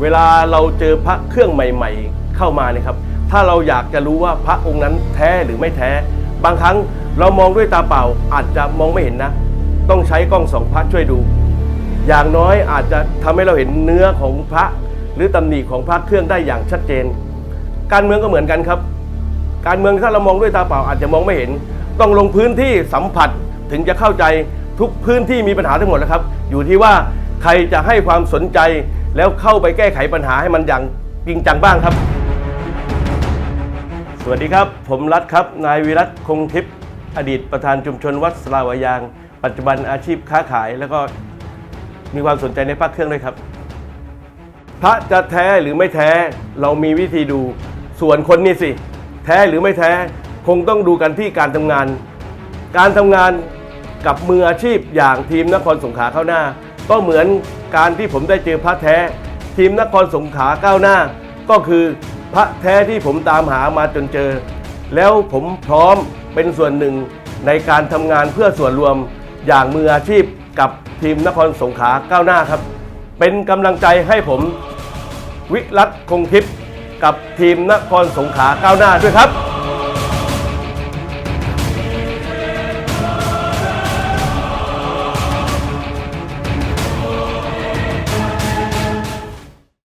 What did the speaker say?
เวลาเราเจอพระเครื่องใหม่ ๆ เข้ามาเนี่ยครับ ถ้าเราอยากจะรู้ว่าพระองค์นั้นแท้หรือไม่แท้ บางครั้งเรามองด้วยตาเปล่าอาจจะมองไม่เห็นนะ ต้องใช้กล้องสองพระช่วยดู อย่างน้อยอาจจะทำให้เราเห็นเนื้อของพระ หรือตำหนิของพระเครื่องได้อย่างชัดเจน การเมืองก็เหมือนกันครับ การเมืองถ้าเรามองด้วยตาเปล่าอาจจะมองไม่เห็น ต้องลงพื้นที่สัมผัสถึงจะเข้าใจทุกพื้นที่มีปัญหาทั้งหมดแล้วครับ อยู่ที่ว่าใครจะให้ความสนใจ แล้วเข้าไปแก้ไขปัญหาให้มันอย่างจริงจังบ้างครับ สวัสดีครับ ผมรัฐครับ นายวิรัตคงทิพย์อดีตประธานชุมชนวัดสลาวายาง ปัจจุบันอาชีพค้าขาย แล้วก็มีความสนใจในพระเครื่องด้วยครับ พระจะแท้หรือไม่แท้เรามีวิธีดู ส่วนคนนี่สิ แท้หรือไม่แท้คงต้องดูกันที่การทำงาน การทำงานกับมืออาชีพอย่างทีมนครสงขลาเข้าหน้า ก็เหมือนการที่ผมได้เจอพระแท้ ทีมนครสงขลาก้าวหน้า ก็คือพระแท้ที่ผมตามหามาจนเจอ แล้วผมพร้อมเป็นส่วนหนึ่งในการทำงานเพื่อส่วนรวมอย่างมืออาชีพกับทีมนครสงขลาก้าวหน้าครับ เป็นกำลังใจให้ผมวิรัตคงทิพย์กับทีมนครสงขลาก้าวหน้าด้วยครับ